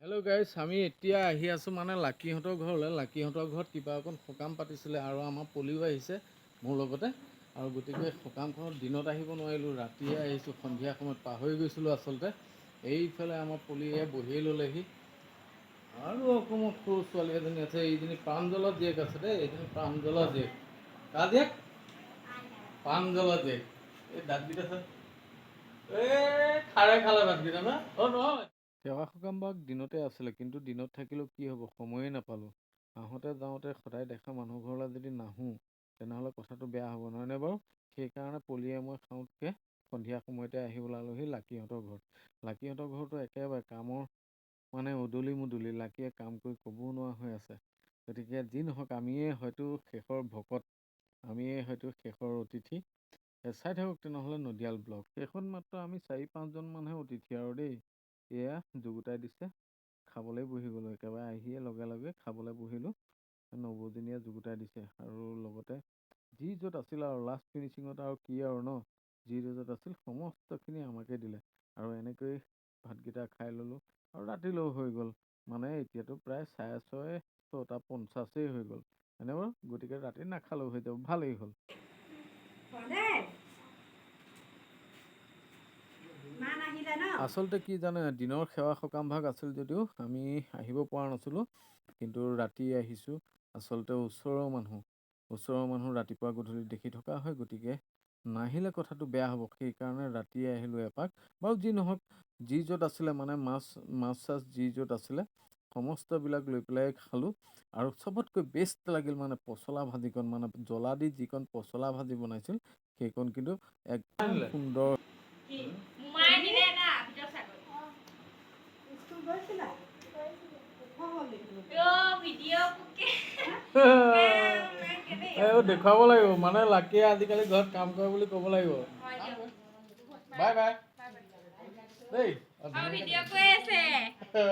Hello guys আমি এতিয়া আহি আছোঁ মানে লাকিহঁতৰ ঘৰলৈ। লাকিহঁতৰ ঘৰত কিবা অকণ সকাম পাতিছিলে আৰু আমাৰ পলিও আহিছে মোৰ লগতে। আৰু গতিকে সকামখনত দিনত আহিব নোৱাৰিলোঁ ৰাতিয়ে আহিছোঁ সন্ধিয়া সময়ত পাহৰি গৈছিলোঁ আচলতে। এইফালে আমাৰ পলিয়ে বহিয়ে ল'লেহি। আৰু অকণমান সৰু ছোৱালী এজনী আছে এইজনী প্ৰাঞ্জলা জীয়েক আছে দেই এইজনী প্ৰাঞ্জলা জীয়েক। কাৰ জীয়েক? প্ৰাঞ্জলা জীয়েক। এই দাঁতকেইটা চাই। খাৰে খালে ভাতকেইটা না? অ' নহয়। সেৱা সকাম বাৰু দিনতে আছিলে কিন্তু দিনত থাকিলেও কি হ'ব সময়ে নাপালোঁ। আহোঁতে যাওঁতে সদায় দেখা মানুহ ঘৰলৈ যদি নাহোঁ তেনেহ'লে কথাটো বেয়া হ'ব নহয়নে বাৰু? সেইকাৰণে পলিয়ে মই খাওঁতকৈ সন্ধিয়া সময়তে আহি ওলালোহি লাকিহঁতৰ ঘৰত। লাকিহঁতৰ ঘৰতো একেবাৰে কামৰ মানে উদলি মুদলি লাকিয়ে কাম কৰি ক'বও নোৱাৰা হৈ আছে। গতিকে যি নহওক আমিয়ে হয়তো শেষৰ ভকত আমিয়ে হয়তো শেষৰ অতিথি। চাই থাকক তেনেহ'লে নদিয়াল ব্লগ। শেষত মাত্ৰ আমি চাৰি পাঁচজনমানহে অতিথি আৰু দেই। এয়া যুগুতাই দিছে খাবলৈ বহি গ'লোঁ একেবাৰে আহিয়ে লগে লগে খাবলৈ বহিলোঁ। নবৌজনীয়ে যুগুতাই দিছে আৰু লগতে যি য'ত আছিল আৰু লাষ্ট ফিনিচিঙত আৰু কি আৰু ন? যি য'ত আছিল সমস্তখিনি আমাকে দিলে। আৰু এনেকৈ ভাতকেইটা খাই ল'লোঁ আৰু ৰাতিলৈও হৈ গ'ল। মানে এতিয়াতো প্ৰায় চাৰে ছয় ছটা পঞ্চাছেই হৈ গ'ল। হয়নে বাৰু গতিকে ৰাতি নাখালেও হৈ যাব ভালেই হ'ল। আচলতে কি জানে দিনৰ সেৱা সকামভাগ আছিল যদিও আমি আহিব পৰা নাছিলোঁ কিন্তু ৰাতি আহিছোঁ। আচলতে ওচৰৰ মানুহ ওচৰৰ মানুহ ৰাতিপুৱা গধূলি দেখি থকা হয় গতিকে নাহিলে কথাটো বেয়া হ'ব। সেইকাৰণে ৰাতিয়ে আহিলোঁ এপাক। বাৰু যি নহওক যি য'ত আছিলে মানে মাছ মাছ চাছ যি য'ত আছিলে সমস্তবিলাক লৈ পেলাই খালোঁ আৰু চবতকৈ বেষ্ট লাগিল মানে পচলা ভাজিকণ মানে জ্বলা দি যিকণ পচলা ভাজি বনাইছিল সেইকণ কিন্তু একদম সুন্দৰ। দেখুৱাব লাগিব মানে লাকিয়ে আজিকালি ঘৰত কাম কৰে বুলি ক'ব লাগিব। Bye bye. দেই। ভিডিঅ' কৰি আছে।